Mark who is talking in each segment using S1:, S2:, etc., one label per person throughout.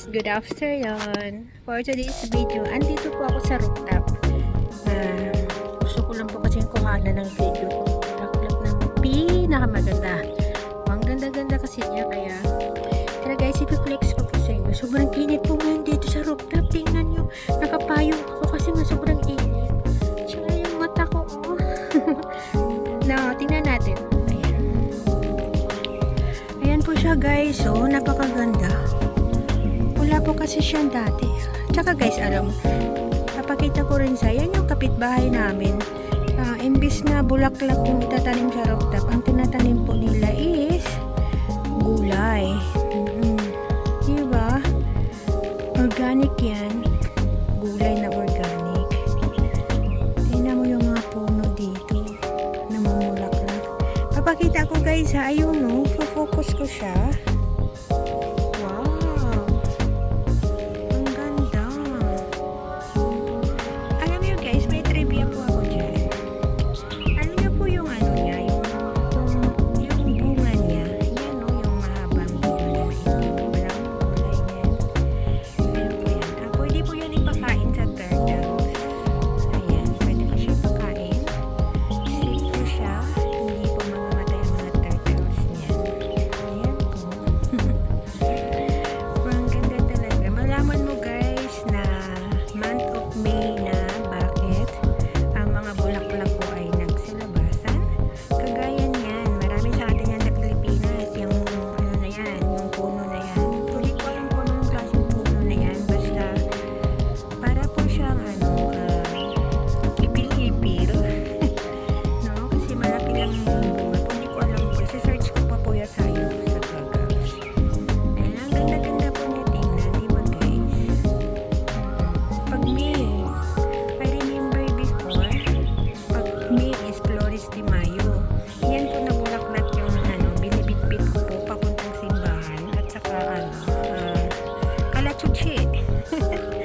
S1: guys! Good afternoon! For today's video, andito po ako sa rooftop. Uh, gusto ko lang po kasing kumana ng video ko. Nakulap ng pinakamaganda. Ang ganda-ganda kasi niya, kaya tara guys, ipiflex ko po sa inyo. Sobrang init po ngayon dito sa rooftop. Tingnan nyo, nakapayong ako kasi nga sobrang init. Tsaka yung mata ko, oh. no, tingnan natin. Ayan. Ayan po siya guys, so napakaganda ko kasi siyang dati. Tsaka guys, alam, napakita ko rin sa yan yung kapitbahay namin. Uh, imbis na bulaklak yung itatanim sa rooftop, ang tinatanim po nila is gulay. Mm-mm. Diba? Organic yan. Gulay na organic. Tingnan mo yung mga puno dito na mamulaklak. Papakita ko guys ha, ayun no, focus ko siya. 来た。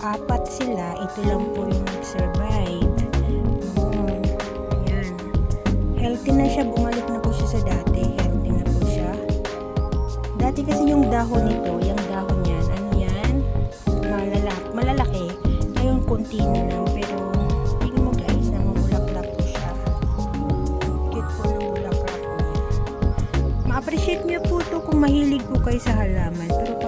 S1: apat sila, ito lang po yung nag-survive. Oo. Yan. Healthy na siya. Bumalik na po siya sa dati. Healthy na po siya. Dati kasi yung dahon nito, yung dahon yan, ano yan? Malalaki. Malalaki. Ngayon, konti na lang. Pero, tingin mo guys, na mamulaklak po siya. Cute po ng bulaklak niya. Ma-appreciate niya po to kung mahilig po kayo sa halaman. Pero,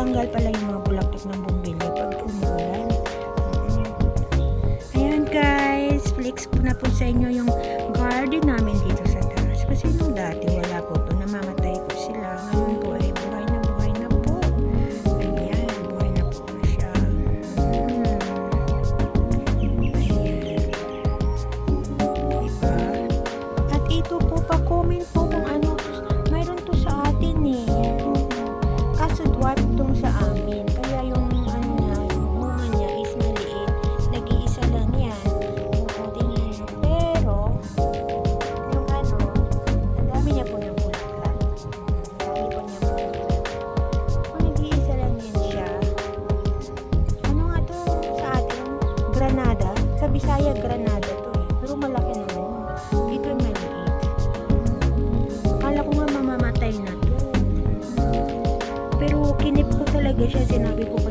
S1: natanggal pala yung mga bulaklak ng bumbilya pag umuulan. Mm. Ayan guys, flex ko na po sa inyo yung Bisaya Granada to eh. Pero malaki na naman. Dito maliit. Akala ko nga mamamatay na to. Pero kinip ko talaga siya.
S2: Sinabi ko pa